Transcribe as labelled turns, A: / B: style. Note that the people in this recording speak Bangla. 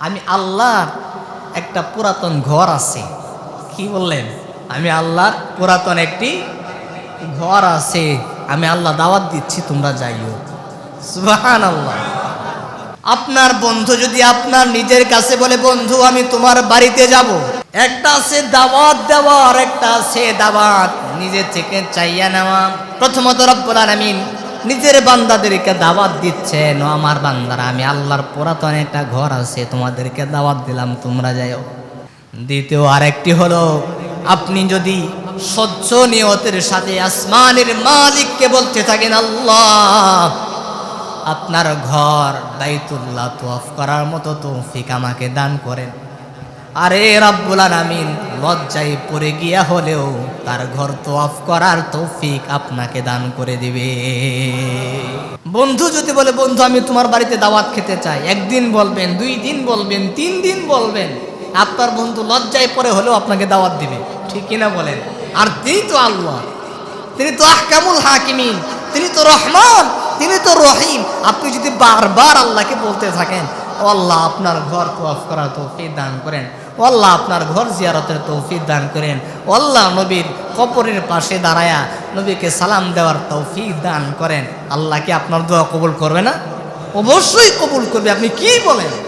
A: আমি আল্লাহর একটা পুরাতন ঘর আছে। কি বললেন? আমি আল্লাহর পুরাতন একটি ঘর আছে। আমি আল্লাহ দাওয়াত দিচ্ছি, তোমরা যাইও। সুবাহান আল্লাহ আপনার বন্ধু যদি আপনার নিজের কাছে বলে, বন্ধু, আমি তোমার বাড়িতে যাব। একটা আছে দাওয়াত দেওয়া, আর একটা আছে দাওয়াত। নিজের থেকে চাইয়া নেওয়া। প্রথমত রব্বুল আলামিন নিজের বান্দাদেরকে দাওয়াত দিচ্ছেন ও আমার বান্দারা, আমি আল্লাহর পুরাতন একটা ঘর আছে, তোমাদেরকে দাওয়াত দিলাম, তোমরা যাও দ্বিতীয় আরেকটি হলো, আপনি যদি স্বচ্ছ নিয়তের সাথে আসমানের মালিককে বলতে থাকেন, আল্লাহ, আপনার ঘর বাইতুল্লাহ তোয়াফ করার মতো তৌফিক আমাকে দান করেন। আরে রাব্বুল আলামিন, লজ্জায় পড়ে গিয়া হলেও তার ঘর তোয়াফ করার তৌফিক আপনাকে দান করে দিবে। বন্ধু যদি বলে, বন্ধু, আমি তোমার বাড়িতে দাওয়াত খেতে চাই। একদিন বলবেন, দুই দিন বলবেন, তিন দিন বলবেন। আপনার বন্ধু লজ্জায় পড়ে হলেও আপনাকে দাওয়াত দিবে। ঠিক কিনা বলেন? আর তিনি তো আল্লাহ। তিনি তো আহকামুল হাকিমিন। তিনি তো রহমান। তিনি তো রহিম। আপনি যদি বারবার আল্লাহকে বলতে থাকেন আল্লাহ আপনার ঘর তোয়াফ করার তৌফিক দান করেন। আল্লাহ আপনার ঘর জিয়ারতের তৌফিক দান করেন। আল্লাহ নবীর কপরের পাশে দাঁড়ায়া নবীকে সালাম দেওয়ার তৌফিক দান করেন। আল্লাহকে আপনার দোয়া কবুল করবে না? অবশ্যই কবুল করবে। আপনি কি বলেন?